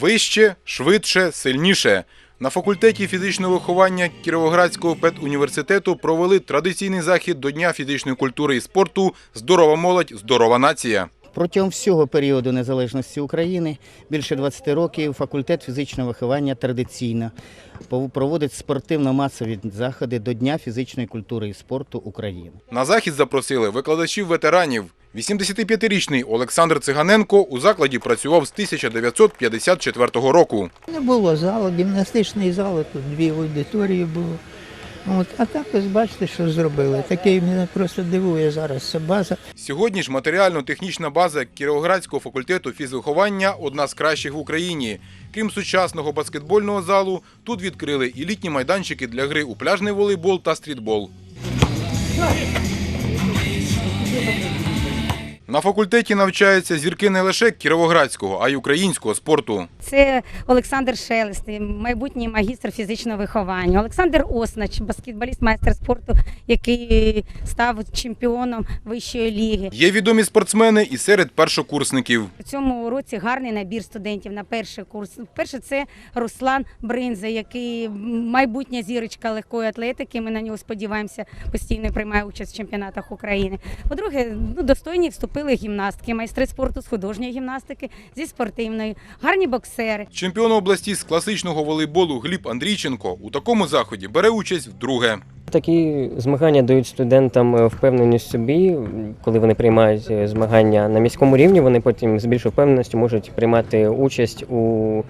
Вище, швидше, сильніше. На факультеті фізичного виховання Кіровоградського педуніверситету провели традиційний захід до Дня фізичної культури і спорту Здорова молодь, здорова нація. Протягом всього періоду незалежності України більше 20 років факультет фізичного виховання традиційно проводить спортивно-масові заходи до Дня фізичної культури і спорту України. На захід запросили викладачів ветеранів. 85-річний Олександр Циганенко у закладі працював з 1954 року. Не було залу, гімнастичний зал, тут дві аудиторії було. От, а так ось бачите, що зробили. Таке мене просто дивує зараз ця база. Сьогодні ж матеріально-технічна база Кіровоградського факультету фізвиховання одна з кращих в Україні. Крім сучасного баскетбольного залу, тут відкрили і літні майданчики для гри у пляжний волейбол та стрітбол. На факультеті навчаються зірки не лише кіровоградського, а й українського спорту. Це Олександр Шелест, майбутній магістр фізичного виховання. Олександр Оснач, баскетболіст, майстер спорту, який став чемпіоном вищої ліги. Є відомі спортсмени і серед першокурсників. У цьому році гарний набір студентів на перший курс. Перше це Руслан Бринза, який майбутня зірочка легкої атлетики. Ми на нього сподіваємося, постійно приймає участь в чемпіонатах України. По-друге, ну достойні вступили гімнастки, майстри спорту з художньої гімнастики, зі спортивної, гарні боксери. Чемпіон області з класичного волейболу Гліб Андрійченко у такому заході бере участь вдруге. Такі змагання дають студентам е, впевненість собі, коли вони приймають е, змагання на міському рівні, вони потім з більшою впевненістю можуть приймати участь у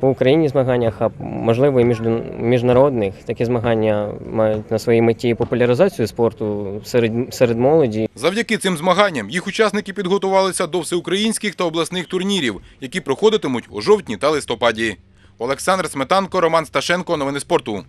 по Україні змаганнях, а можливо і між, міжнародних. Такі змагання мають на своїй меті популяризацію спорту серед, серед молоді. Завдяки цим змаганням їх учасники підготувалися до всеукраїнських та обласних турнірів, які проходитимуть у жовтні та листопаді. Олександр Сметанко, Роман Сташенко. Новини спорту.